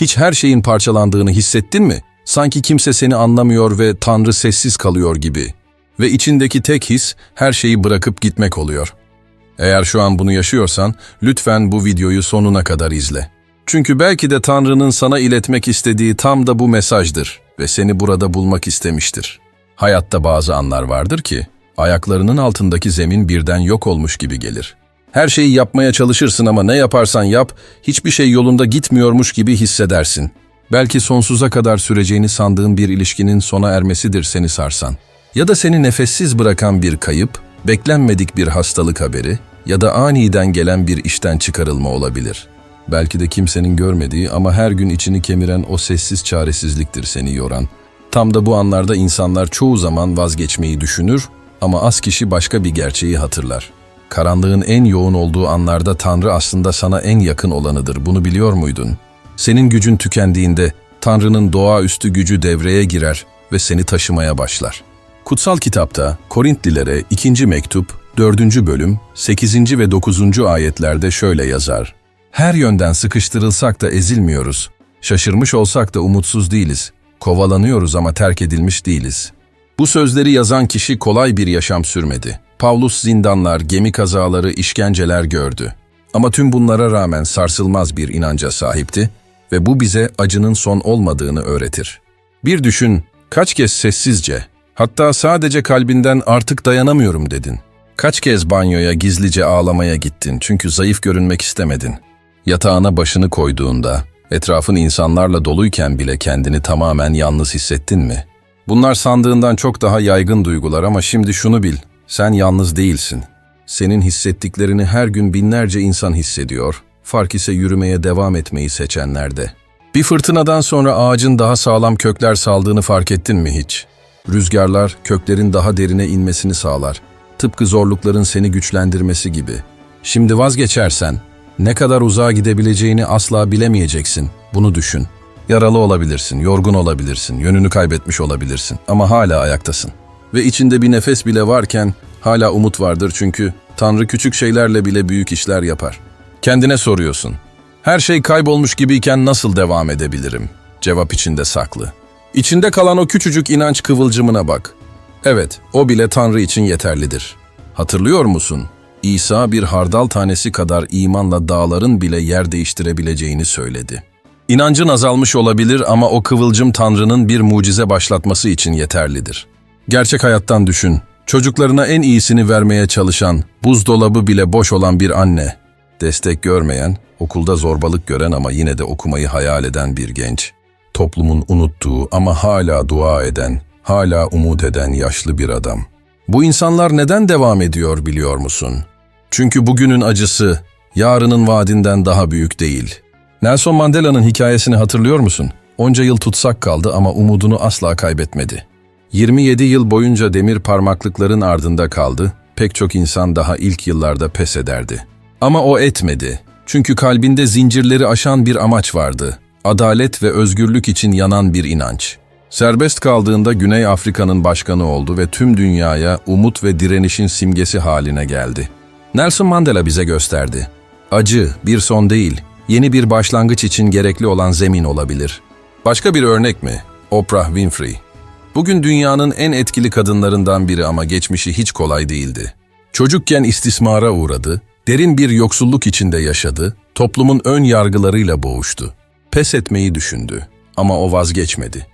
Hiç her şeyin parçalandığını hissettin mi? Sanki kimse seni anlamıyor ve Tanrı sessiz kalıyor gibi. Ve içindeki tek his her şeyi bırakıp gitmek oluyor. Eğer şu an bunu yaşıyorsan, lütfen bu videoyu sonuna kadar izle. Çünkü belki de Tanrı'nın sana iletmek istediği tam da bu mesajdır ve seni burada bulmak istemiştir. Hayatta bazı anlar vardır ki, ayaklarının altındaki zemin birden yok olmuş gibi gelir. Her şeyi yapmaya çalışırsın ama ne yaparsan yap, hiçbir şey yolunda gitmiyormuş gibi hissedersin. Belki sonsuza kadar süreceğini sandığın bir ilişkinin sona ermesidir seni sarsan. Ya da seni nefessiz bırakan bir kayıp, beklenmedik bir hastalık haberi ya da aniden gelen bir işten çıkarılma olabilir. Belki de kimsenin görmediği ama her gün içini kemiren o sessiz çaresizliktir seni yoran. Tam da bu anlarda insanlar çoğu zaman vazgeçmeyi düşünür ama az kişi başka bir gerçeği hatırlar. Karanlığın en yoğun olduğu anlarda Tanrı aslında sana en yakın olanıdır. Bunu biliyor muydun? Senin gücün tükendiğinde Tanrı'nın doğaüstü gücü devreye girer ve seni taşımaya başlar. Kutsal kitapta Korintlilere 2. mektup 4. bölüm 8. ve 9. ayetlerde şöyle yazar. Her yönden sıkıştırılsak da ezilmiyoruz. Şaşırmış olsak da umutsuz değiliz. Kovalanıyoruz ama terk edilmiş değiliz. Bu sözleri yazan kişi kolay bir yaşam sürmedi. Pavlus zindanlar, gemi kazaları, işkenceler gördü. Ama tüm bunlara rağmen sarsılmaz bir inanca sahipti ve bu bize acının son olmadığını öğretir. Bir düşün, kaç kez sessizce, hatta sadece kalbinden artık dayanamıyorum dedin. Kaç kez banyoya gizlice ağlamaya gittin çünkü zayıf görünmek istemedin. Yatağına başını koyduğunda, etrafın insanlarla doluyken bile kendini tamamen yalnız hissettin mi? Bunlar sandığından çok daha yaygın duygular ama şimdi şunu bil, sen yalnız değilsin. Senin hissettiklerini her gün binlerce insan hissediyor, fark ise yürümeye devam etmeyi seçenlerde. Bir fırtınadan sonra ağacın daha sağlam kökler saldığını fark ettin mi hiç? Rüzgarlar köklerin daha derine inmesini sağlar. Tıpkı zorlukların seni güçlendirmesi gibi. Şimdi vazgeçersen, ne kadar uzağa gidebileceğini asla bilemeyeceksin. Bunu düşün. Yaralı olabilirsin, yorgun olabilirsin, yönünü kaybetmiş olabilirsin ama hala ayaktasın. Ve içinde bir nefes bile varken hala umut vardır çünkü Tanrı küçük şeylerle bile büyük işler yapar. Kendine soruyorsun. Her şey kaybolmuş gibiyken nasıl devam edebilirim? Cevap içinde saklı. İçinde kalan o küçücük inanç kıvılcımına bak. Evet, o bile Tanrı için yeterlidir. Hatırlıyor musun? İsa bir hardal tanesi kadar imanla dağların bile yer değiştirebileceğini söyledi. İnancın azalmış olabilir ama o kıvılcım Tanrı'nın bir mucize başlatması için yeterlidir. Gerçek hayattan düşün. Çocuklarına en iyisini vermeye çalışan, buzdolabı bile boş olan bir anne. Destek görmeyen, okulda zorbalık gören ama yine de okumayı hayal eden bir genç. Toplumun unuttuğu ama hala dua eden, hala umut eden yaşlı bir adam. Bu insanlar neden devam ediyor biliyor musun? Çünkü bugünün acısı, yarının vaadinden daha büyük değil. Nelson Mandela'nın hikayesini hatırlıyor musun? Onca yıl tutsak kaldı ama umudunu asla kaybetmedi. 27 yıl boyunca demir parmaklıkların ardında kaldı, pek çok insan daha ilk yıllarda pes ederdi. Ama o etmedi. Çünkü kalbinde zincirleri aşan bir amaç vardı. Adalet ve özgürlük için yanan bir inanç. Serbest kaldığında Güney Afrika'nın başkanı oldu ve tüm dünyaya umut ve direnişin simgesi haline geldi. Nelson Mandela bize gösterdi. Acı bir son değil, yeni bir başlangıç için gerekli olan zemin olabilir. Başka bir örnek mi? Oprah Winfrey. Bugün dünyanın en etkili kadınlarından biri ama geçmişi hiç kolay değildi. Çocukken istismara uğradı, derin bir yoksulluk içinde yaşadı, toplumun ön yargılarıyla boğuştu. Pes etmeyi düşündü ama o vazgeçmedi.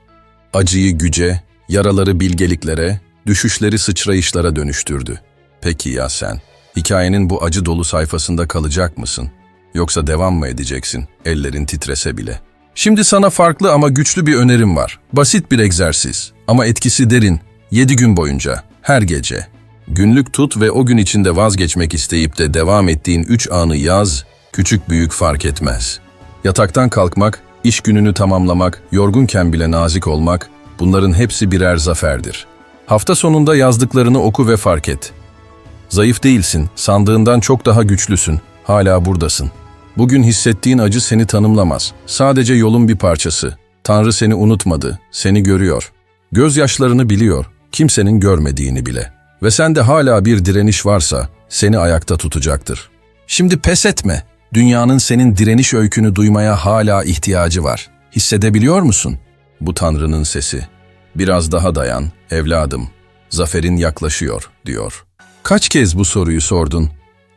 Acıyı güce, yaraları bilgeliklere, düşüşleri sıçrayışlara dönüştürdü. Peki ya sen? Hikayenin bu acı dolu sayfasında kalacak mısın? Yoksa devam mı edeceksin, ellerin titrese bile? Şimdi sana farklı ama güçlü bir önerim var. Basit bir egzersiz ama etkisi derin. 7 gün boyunca, her gece. Günlük tut ve o gün içinde vazgeçmek isteyip de devam ettiğin 3 anı yaz, küçük büyük fark etmez. Yataktan kalkmak, iş gününü tamamlamak, yorgunken bile nazik olmak, bunların hepsi birer zaferdir. Hafta sonunda yazdıklarını oku ve fark et. Zayıf değilsin, sandığından çok daha güçlüsün, hala buradasın. Bugün hissettiğin acı seni tanımlamaz. Sadece yolun bir parçası. Tanrı seni unutmadı, seni görüyor. Gözyaşlarını biliyor, kimsenin görmediğini bile. Ve sende hala bir direniş varsa seni ayakta tutacaktır. Şimdi pes etme. Dünyanın senin direniş öykünü duymaya hala ihtiyacı var. Hissedebiliyor musun? Bu Tanrı'nın sesi. Biraz daha dayan, evladım. Zaferin yaklaşıyor, diyor. Kaç kez bu soruyu sordun?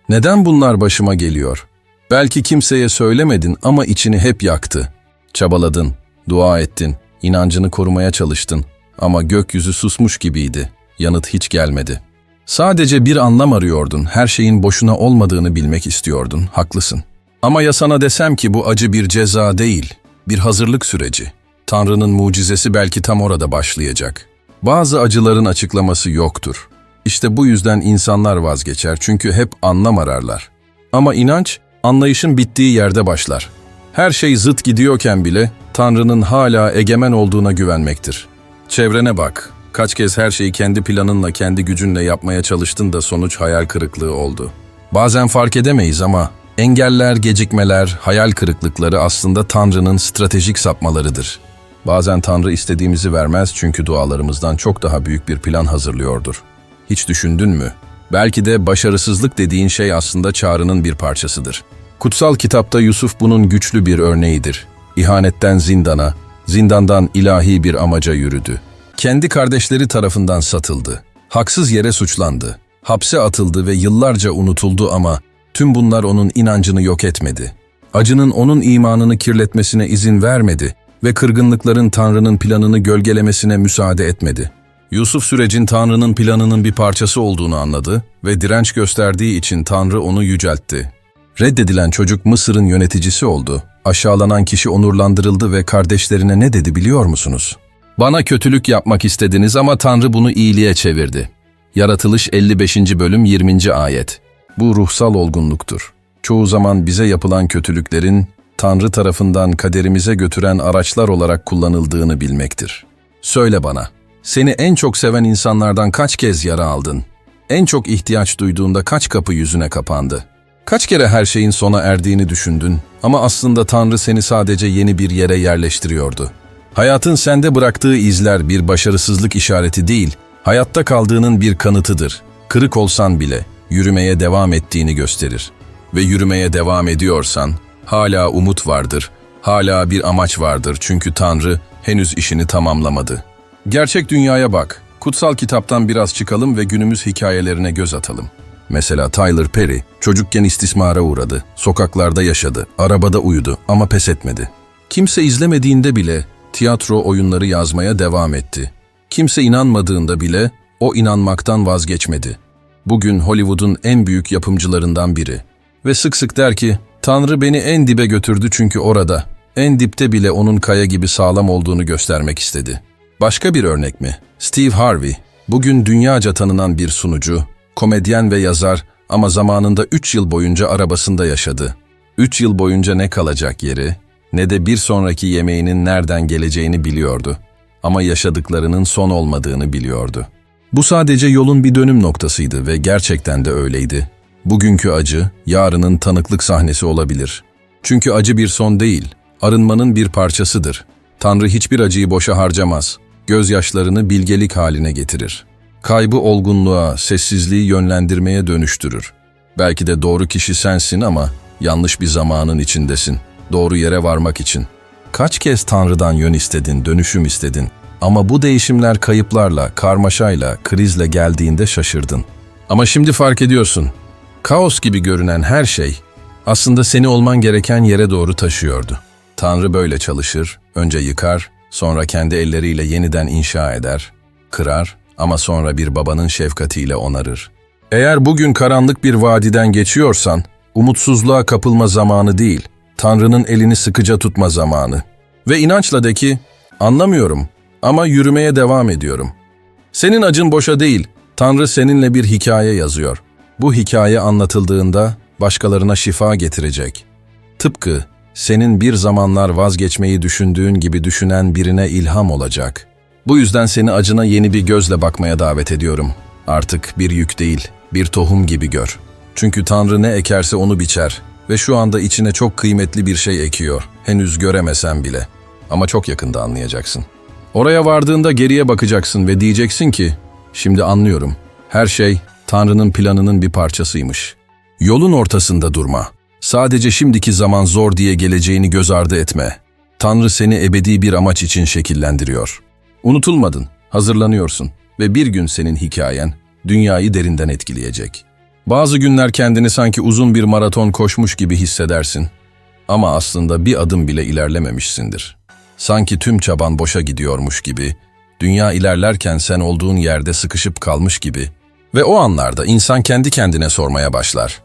Neden bunlar başıma geliyor? Belki kimseye söylemedin ama içini hep yaktı. Çabaladın, dua ettin, inancını korumaya çalıştın ama gökyüzü susmuş gibiydi. Yanıt hiç gelmedi. Sadece bir anlam arıyordun, her şeyin boşuna olmadığını bilmek istiyordun, haklısın. Ama ya sana desem ki bu acı bir ceza değil, bir hazırlık süreci. Tanrı'nın mucizesi belki tam orada başlayacak. Bazı acıların açıklaması yoktur. İşte bu yüzden insanlar vazgeçer çünkü hep anlam ararlar. Ama inanç, anlayışın bittiği yerde başlar. Her şey zıt gidiyorken bile Tanrı'nın hala egemen olduğuna güvenmektir. Çevrene bak. Kaç kez her şeyi kendi planınla, kendi gücünle yapmaya çalıştın da sonuç hayal kırıklığı oldu. Bazen fark edemeyiz ama engeller, gecikmeler, hayal kırıklıkları aslında Tanrı'nın stratejik sapmalarıdır. Bazen Tanrı istediğimizi vermez çünkü dualarımızdan çok daha büyük bir plan hazırlıyordur. Hiç düşündün mü? Belki de başarısızlık dediğin şey aslında çağrının bir parçasıdır. Kutsal kitapta Yusuf bunun güçlü bir örneğidir. İhanetten zindana, zindandan ilahi bir amaca yürüdü. Kendi kardeşleri tarafından satıldı. Haksız yere suçlandı. Hapse atıldı ve yıllarca unutuldu ama tüm bunlar onun inancını yok etmedi. Acının onun imanını kirletmesine izin vermedi ve kırgınlıkların Tanrı'nın planını gölgelemesine müsaade etmedi. Yusuf sürecin Tanrı'nın planının bir parçası olduğunu anladı ve direnç gösterdiği için Tanrı onu yüceltti. Reddedilen çocuk Mısır'ın yöneticisi oldu. Aşağılanan kişi onurlandırıldı ve kardeşlerine ne dedi biliyor musunuz? Bana kötülük yapmak istediniz ama Tanrı bunu iyiliğe çevirdi. Yaratılış 55. bölüm 20. ayet. Bu ruhsal olgunluktur. Çoğu zaman bize yapılan kötülüklerin Tanrı tarafından kaderimize götüren araçlar olarak kullanıldığını bilmektir. Söyle bana, seni en çok seven insanlardan kaç kez yara aldın? En çok ihtiyaç duyduğunda kaç kapı yüzüne kapandı? Kaç kere her şeyin sona erdiğini düşündün ama aslında Tanrı seni sadece yeni bir yere yerleştiriyordu. Hayatın sende bıraktığı izler bir başarısızlık işareti değil, hayatta kaldığının bir kanıtıdır. Kırık olsan bile yürümeye devam ettiğini gösterir. Ve yürümeye devam ediyorsan hala umut vardır, hala bir amaç vardır çünkü Tanrı henüz işini tamamlamadı. Gerçek dünyaya bak. Kutsal kitaptan biraz çıkalım ve günümüz hikayelerine göz atalım. Mesela Tyler Perry çocukken istismara uğradı, sokaklarda yaşadı, arabada uyudu ama pes etmedi. Kimse izlemediğinde bile tiyatro oyunları yazmaya devam etti. Kimse inanmadığında bile o inanmaktan vazgeçmedi. Bugün Hollywood'un en büyük yapımcılarından biri. Ve sık sık der ki, Tanrı beni en dibe götürdü çünkü orada, en dipte bile onun kaya gibi sağlam olduğunu göstermek istedi. Başka bir örnek mi? Steve Harvey, bugün dünyaca tanınan bir sunucu, komedyen ve yazar ama zamanında 3 yıl boyunca arabasında yaşadı. 3 yıl boyunca ne kalacak yeri, ne de bir sonraki yemeğinin nereden geleceğini biliyordu. Ama yaşadıklarının son olmadığını biliyordu. Bu sadece yolun bir dönüm noktasıydı ve gerçekten de öyleydi. Bugünkü acı, yarının tanıklık sahnesi olabilir. Çünkü acı bir son değil, arınmanın bir parçasıdır. Tanrı hiçbir acıyı boşa harcamaz. Gözyaşlarını bilgelik haline getirir. Kaybı olgunluğa, sessizliği yönlendirmeye dönüştürür. Belki de doğru kişi sensin ama yanlış bir zamanın içindesin. Doğru yere varmak için. Kaç kez Tanrı'dan yön istedin, dönüşüm istedin. Ama bu değişimler kayıplarla, karmaşayla, krizle geldiğinde şaşırdın. Ama şimdi fark ediyorsun. Kaos gibi görünen her şey aslında seni olman gereken yere doğru taşıyordu. Tanrı böyle çalışır, önce yıkar, sonra kendi elleriyle yeniden inşa eder, kırar ama sonra bir babanın şefkatiyle onarır. Eğer bugün karanlık bir vadiden geçiyorsan, umutsuzluğa kapılma zamanı değil, Tanrı'nın elini sıkıca tutma zamanı. Ve inançla de ki, anlamıyorum ama yürümeye devam ediyorum. Senin acın boşa değil, Tanrı seninle bir hikaye yazıyor. Bu hikaye anlatıldığında başkalarına şifa getirecek. Tıpkı senin bir zamanlar vazgeçmeyi düşündüğün gibi düşünen birine ilham olacak. Bu yüzden seni acına yeni bir gözle bakmaya davet ediyorum. Artık bir yük değil, bir tohum gibi gör. Çünkü Tanrı ne ekerse onu biçer ve şu anda içine çok kıymetli bir şey ekiyor. Henüz göremesen bile. Ama çok yakında anlayacaksın. Oraya vardığında geriye bakacaksın ve diyeceksin ki, şimdi anlıyorum. Her şey Tanrı'nın planının bir parçasıymış. Yolun ortasında durma. Sadece şimdiki zaman zor diye geleceğini göz ardı etme. Tanrı seni ebedi bir amaç için şekillendiriyor. Unutulmadın, hazırlanıyorsun ve bir gün senin hikayen dünyayı derinden etkileyecek. Bazı günler kendini sanki uzun bir maraton koşmuş gibi hissedersin. Ama aslında bir adım bile ilerlememişsindir. Sanki tüm çaban boşa gidiyormuş gibi, dünya ilerlerken sen olduğun yerde sıkışıp kalmış gibi ve o anlarda insan kendi kendine sormaya başlar.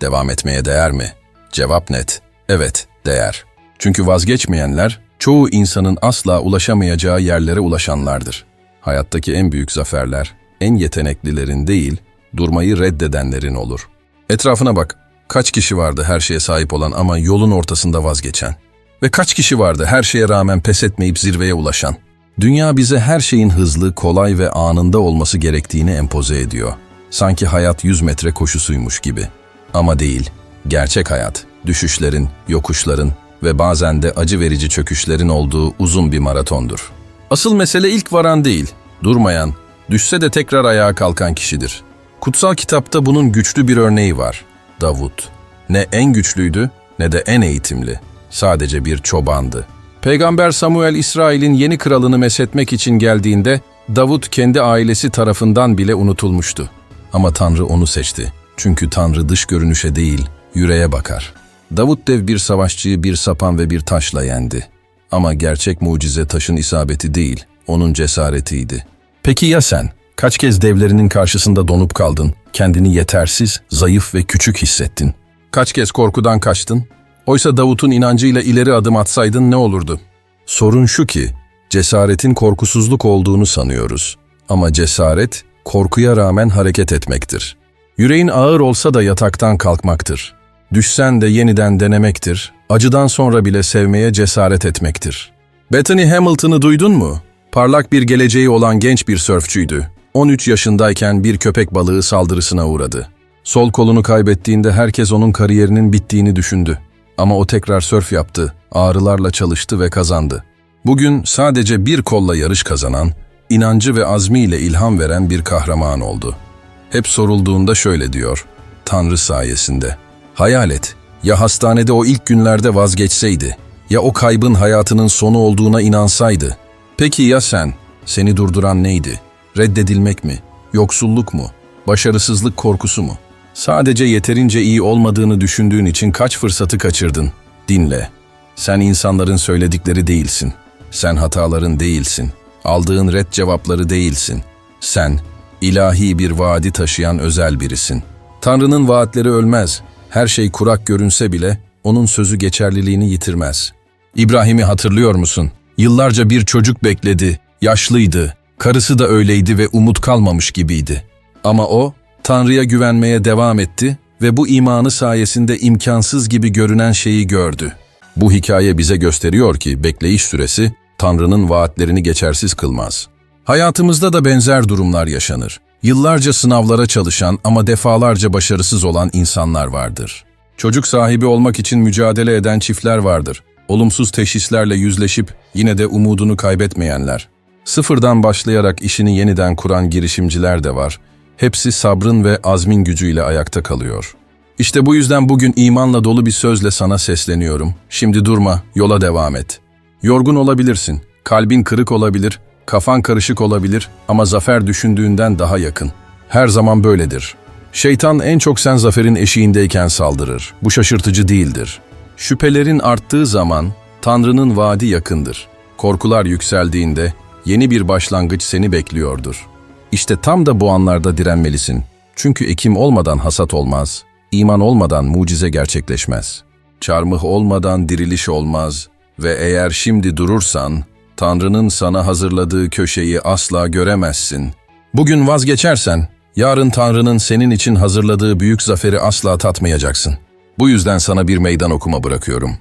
Devam etmeye değer mi? Cevap net. Evet, değer. Çünkü vazgeçmeyenler çoğu insanın asla ulaşamayacağı yerlere ulaşanlardır. Hayattaki en büyük zaferler en yeteneklilerin değil, durmayı reddedenlerin olur. Etrafına bak. Kaç kişi vardı her şeye sahip olan ama yolun ortasında vazgeçen? Ve kaç kişi vardı her şeye rağmen pes etmeyip zirveye ulaşan? Dünya bize her şeyin hızlı, kolay ve anında olması gerektiğini empoze ediyor. Sanki hayat 100 metre koşusuymuş gibi. Ama değil. Gerçek hayat, düşüşlerin, yokuşların ve bazen de acı verici çöküşlerin olduğu uzun bir maratondur. Asıl mesele ilk varan değil, durmayan, düşse de tekrar ayağa kalkan kişidir. Kutsal kitapta bunun güçlü bir örneği var. Davut. Ne en güçlüydü ne de en eğitimli. Sadece bir çobandı. Peygamber Samuel İsrail'in yeni kralını meshetmek için geldiğinde Davut kendi ailesi tarafından bile unutulmuştu. Ama Tanrı onu seçti. Çünkü Tanrı dış görünüşe değil, yüreğe bakar. Davut dev bir savaşçıyı bir sapan ve bir taşla yendi. Ama gerçek mucize taşın isabeti değil, onun cesaretiydi. Peki ya sen? Kaç kez devlerinin karşısında donup kaldın, kendini yetersiz, zayıf ve küçük hissettin? Kaç kez korkudan kaçtın? Oysa Davut'un inancıyla ileri adım atsaydın ne olurdu? Sorun şu ki, cesaretin korkusuzluk olduğunu sanıyoruz. Ama cesaret, korkuya rağmen hareket etmektir. Yüreğin ağır olsa da yataktan kalkmaktır. Düşsen de yeniden denemektir. Acıdan sonra bile sevmeye cesaret etmektir. Bethany Hamilton'ı duydun mu? Parlak bir geleceği olan genç bir sörfçüydü. 13 yaşındayken bir köpek balığı saldırısına uğradı. Sol kolunu kaybettiğinde herkes onun kariyerinin bittiğini düşündü. Ama o tekrar sörf yaptı, ağrılarla çalıştı ve kazandı. Bugün sadece bir kolla yarış kazanan, inancı ve azmiyle ilham veren bir kahraman oldu. Hep sorulduğunda şöyle diyor, Tanrı sayesinde. Hayal et, ya hastanede o ilk günlerde vazgeçseydi, ya o kaybın hayatının sonu olduğuna inansaydı. Peki ya sen? Seni durduran neydi? Reddedilmek mi? Yoksulluk mu? Başarısızlık korkusu mu? Sadece yeterince iyi olmadığını düşündüğün için kaç fırsatı kaçırdın? Dinle. Sen insanların söyledikleri değilsin. Sen hataların değilsin. Aldığın red cevapları değilsin. Sen, ilahi bir vaadi taşıyan özel birisin. Tanrı'nın vaatleri ölmez. Her şey kurak görünse bile onun sözü geçerliliğini yitirmez. İbrahim'i hatırlıyor musun? Yıllarca bir çocuk bekledi, yaşlıydı, karısı da öyleydi ve umut kalmamış gibiydi. Ama o, Tanrı'ya güvenmeye devam etti ve bu imanı sayesinde imkansız gibi görünen şeyi gördü. Bu hikaye bize gösteriyor ki bekleyiş süresi Tanrı'nın vaatlerini geçersiz kılmaz. Hayatımızda da benzer durumlar yaşanır. Yıllarca sınavlara çalışan ama defalarca başarısız olan insanlar vardır. Çocuk sahibi olmak için mücadele eden çiftler vardır. Olumsuz teşhislerle yüzleşip yine de umudunu kaybetmeyenler. Sıfırdan başlayarak işini yeniden kuran girişimciler de var. Hepsi sabrın ve azmin gücüyle ayakta kalıyor. İşte bu yüzden bugün imanla dolu bir sözle sana sesleniyorum. Şimdi durma, yola devam et. Yorgun olabilirsin, kalbin kırık olabilir, kafan karışık olabilir ama zafer düşündüğünden daha yakın. Her zaman böyledir. Şeytan en çok sen zaferin eşiğindeyken saldırır. Bu şaşırtıcı değildir. Şüphelerin arttığı zaman Tanrı'nın vaadi yakındır. Korkular yükseldiğinde yeni bir başlangıç seni bekliyordur. İşte tam da bu anlarda direnmelisin. Çünkü ekim olmadan hasat olmaz, iman olmadan mucize gerçekleşmez. Çarmıh olmadan diriliş olmaz ve eğer şimdi durursan, Tanrı'nın sana hazırladığı köşeyi asla göremezsin. Bugün vazgeçersen, yarın Tanrı'nın senin için hazırladığı büyük zaferi asla tatmayacaksın. Bu yüzden sana bir meydan okuma bırakıyorum.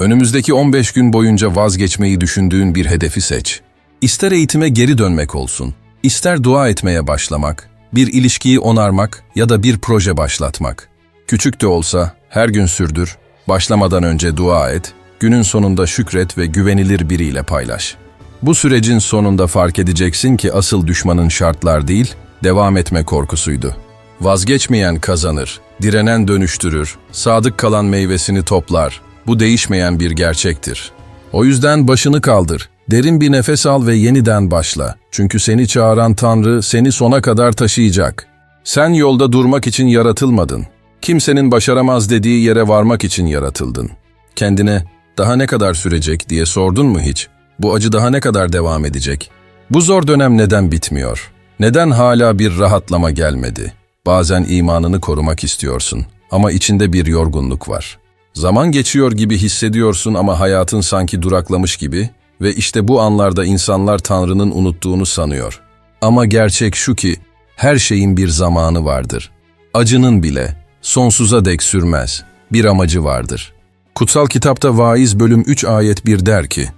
Önümüzdeki 15 gün boyunca vazgeçmeyi düşündüğün bir hedefi seç. İster eğitime geri dönmek olsun, ister dua etmeye başlamak, bir ilişkiyi onarmak ya da bir proje başlatmak. Küçük de olsa her gün sürdür, başlamadan önce dua et, günün sonunda şükret ve güvenilir biriyle paylaş. Bu sürecin sonunda fark edeceksin ki asıl düşmanın şartlar değil, devam etme korkusuydu. Vazgeçmeyen kazanır, direnen dönüştürür, sadık kalan meyvesini toplar. Bu değişmeyen bir gerçektir. O yüzden başını kaldır. Derin bir nefes al ve yeniden başla. Çünkü seni çağıran Tanrı seni sona kadar taşıyacak. Sen yolda durmak için yaratılmadın. Kimsenin başaramaz dediği yere varmak için yaratıldın. Kendine daha ne kadar sürecek diye sordun mu hiç? Bu acı daha ne kadar devam edecek? Bu zor dönem neden bitmiyor? Neden hala bir rahatlama gelmedi? Bazen imanını korumak istiyorsun ama içinde bir yorgunluk var. Zaman geçiyor gibi hissediyorsun ama hayatın sanki duraklamış gibi ve işte bu anlarda insanlar Tanrı'nın unuttuğunu sanıyor. Ama gerçek şu ki her şeyin bir zamanı vardır. Acının bile sonsuza dek sürmez. Bir amacı vardır. Kutsal kitapta Vaiz bölüm 3 ayet 1 der ki,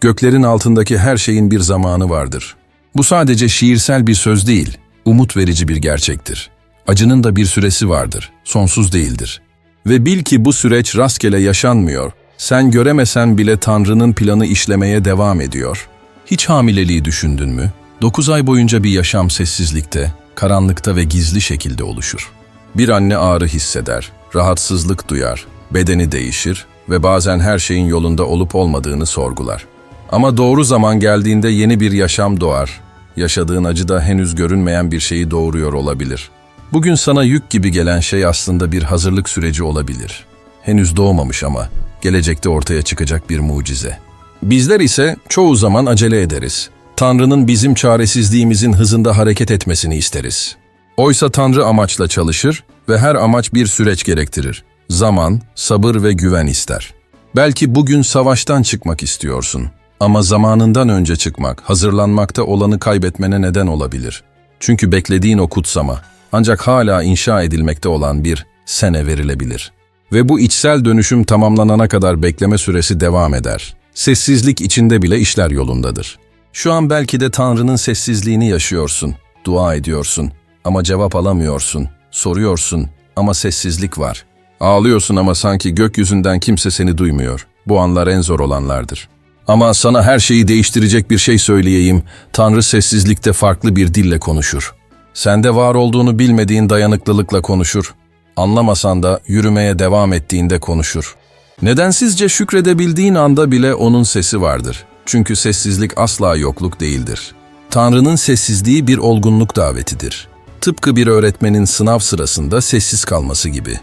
Göklerin altındaki her şeyin bir zamanı vardır. Bu sadece şiirsel bir söz değil, umut verici bir gerçektir. Acının da bir süresi vardır, sonsuz değildir. Ve bil ki bu süreç rastgele yaşanmıyor. Sen göremesen bile Tanrı'nın planı işlemeye devam ediyor. Hiç hamileliği düşündün mü? 9 ay boyunca bir yaşam sessizlikte, karanlıkta ve gizli şekilde oluşur. Bir anne ağrı hisseder, rahatsızlık duyar, bedeni değişir ve bazen her şeyin yolunda olup olmadığını sorgular. Ama doğru zaman geldiğinde yeni bir yaşam doğar. Yaşadığın acı da henüz görünmeyen bir şeyi doğuruyor olabilir. Bugün sana yük gibi gelen şey aslında bir hazırlık süreci olabilir. Henüz doğmamış ama gelecekte ortaya çıkacak bir mucize. Bizler ise çoğu zaman acele ederiz. Tanrı'nın bizim çaresizliğimizin hızında hareket etmesini isteriz. Oysa Tanrı amaçla çalışır ve her amaç bir süreç gerektirir. Zaman, sabır ve güven ister. Belki bugün savaştan çıkmak istiyorsun. Ama zamanından önce çıkmak, hazırlanmakta olanı kaybetmene neden olabilir. Çünkü beklediğin o kutsama, ancak hala inşa edilmekte olan bir sene verilebilir. Ve bu içsel dönüşüm tamamlanana kadar bekleme süresi devam eder. Sessizlik içinde bile işler yolundadır. Şu an belki de Tanrı'nın sessizliğini yaşıyorsun, dua ediyorsun ama cevap alamıyorsun, soruyorsun ama sessizlik var. Ağlıyorsun ama sanki gökyüzünden kimse seni duymuyor. Bu anlar en zor olanlardır. Ama sana her şeyi değiştirecek bir şey söyleyeyim. Tanrı sessizlikte farklı bir dille konuşur. Sende var olduğunu bilmediğin dayanıklılıkla konuşur. Anlamasan da yürümeye devam ettiğinde konuşur. Nedensizce şükredebildiğin anda bile onun sesi vardır. Çünkü sessizlik asla yokluk değildir. Tanrı'nın sessizliği bir olgunluk davetidir. Tıpkı bir öğretmenin sınav sırasında sessiz kalması gibi.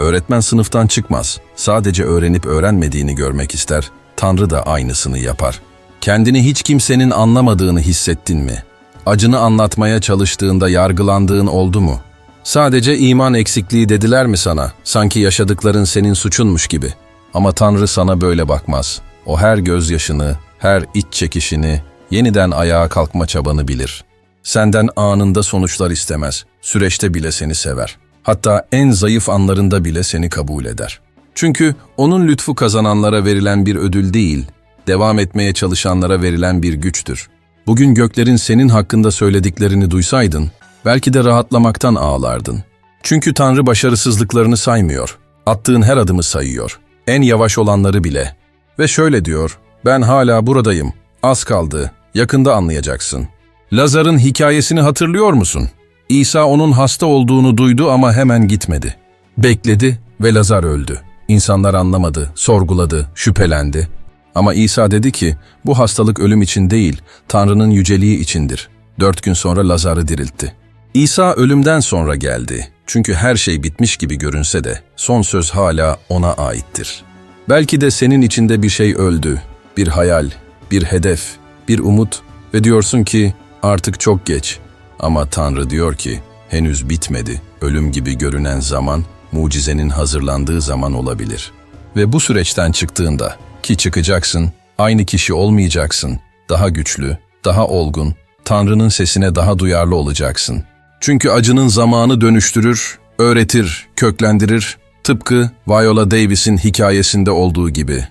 Öğretmen sınıftan çıkmaz. Sadece öğrenip öğrenmediğini görmek ister. Tanrı da aynısını yapar. Kendini hiç kimsenin anlamadığını hissettin mi? Acını anlatmaya çalıştığında yargılandığın oldu mu? Sadece iman eksikliği dediler mi sana? Sanki yaşadıkların senin suçunmuş gibi. Ama Tanrı sana böyle bakmaz. O her gözyaşını, her iç çekişini, yeniden ayağa kalkma çabanı bilir. Senden anında sonuçlar istemez. Süreçte bile seni sever. Hatta en zayıf anlarında bile seni kabul eder. Çünkü onun lütfu kazananlara verilen bir ödül değil, devam etmeye çalışanlara verilen bir güçtür. Bugün göklerin senin hakkında söylediklerini duysaydın, belki de rahatlamaktan ağlardın. Çünkü Tanrı başarısızlıklarını saymıyor. Attığın her adımı sayıyor. En yavaş olanları bile. Ve şöyle diyor, ben hala buradayım. Az kaldı. Yakında anlayacaksın. Lazar'ın hikayesini hatırlıyor musun? İsa onun hasta olduğunu duydu ama hemen gitmedi. Bekledi ve Lazar öldü. İnsanlar anlamadı, sorguladı, şüphelendi. Ama İsa dedi ki, bu hastalık ölüm için değil, Tanrı'nın yüceliği içindir. Dört gün sonra Lazar'ı diriltti. İsa ölümden sonra geldi. Çünkü her şey bitmiş gibi görünse de son söz hala ona aittir. Belki de senin içinde bir şey öldü, bir hayal, bir hedef, bir umut ve diyorsun ki artık çok geç. Ama Tanrı diyor ki henüz bitmedi. Ölüm gibi görünen zaman mucizenin hazırlandığı zaman olabilir. Ve bu süreçten çıktığında ki çıkacaksın, aynı kişi olmayacaksın, daha güçlü, daha olgun, Tanrı'nın sesine daha duyarlı olacaksın. Çünkü acının zamanı dönüştürür, öğretir, köklendirir, tıpkı Viola Davis'in hikayesinde olduğu gibi.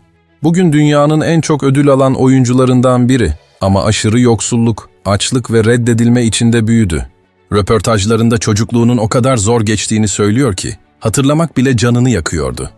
Bugün dünyanın en çok ödül alan oyuncularından biri ama aşırı yoksulluk, açlık ve reddedilme içinde büyüdü. Röportajlarında çocukluğunun o kadar zor geçtiğini söylüyor ki, hatırlamak bile canını yakıyordu.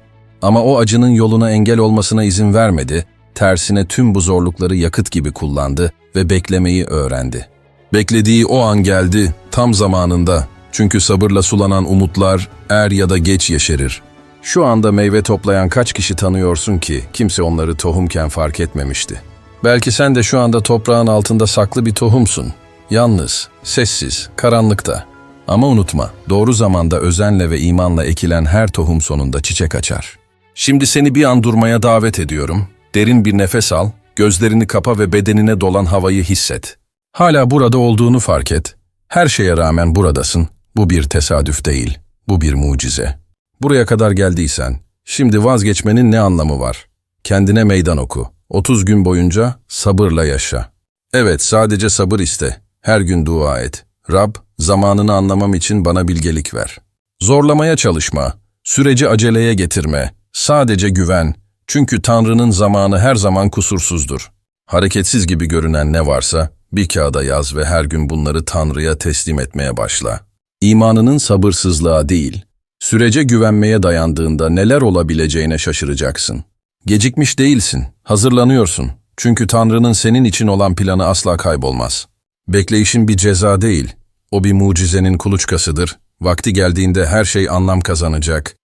Ama o acının yoluna engel olmasına izin vermedi, tersine tüm bu zorlukları yakıt gibi kullandı ve beklemeyi öğrendi. Beklediği o an geldi, tam zamanında. Çünkü sabırla sulanan umutlar er ya da geç yeşerir. Şu anda meyve toplayan kaç kişi tanıyorsun ki kimse onları tohumken fark etmemişti. Belki sen de şu anda toprağın altında saklı bir tohumsun. Yalnız, sessiz, karanlıkta. Ama unutma, doğru zamanda özenle ve imanla ekilen her tohum sonunda çiçek açar. Şimdi seni bir an durmaya davet ediyorum. Derin bir nefes al, gözlerini kapa ve bedenine dolan havayı hisset. Hala burada olduğunu fark et. Her şeye rağmen buradasın. Bu bir tesadüf değil, bu bir mucize. Buraya kadar geldiysen, şimdi vazgeçmenin ne anlamı var? Kendine meydan oku. 30 gün boyunca sabırla yaşa. Evet, sadece sabır iste. Her gün dua et. Rab, zamanını anlamam için bana bilgelik ver. Zorlamaya çalışma. Süreci aceleye getirme. Sadece güven. Çünkü Tanrı'nın zamanı her zaman kusursuzdur. Hareketsiz gibi görünen ne varsa bir kağıda yaz ve her gün bunları Tanrı'ya teslim etmeye başla. İmanının sabırsızlığa değil, sürece güvenmeye dayandığında neler olabileceğine şaşıracaksın. Gecikmiş değilsin, hazırlanıyorsun. Çünkü Tanrı'nın senin için olan planı asla kaybolmaz. Bekleyişin bir ceza değil, o bir mucizenin kuluçkasıdır. Vakti geldiğinde her şey anlam kazanacak,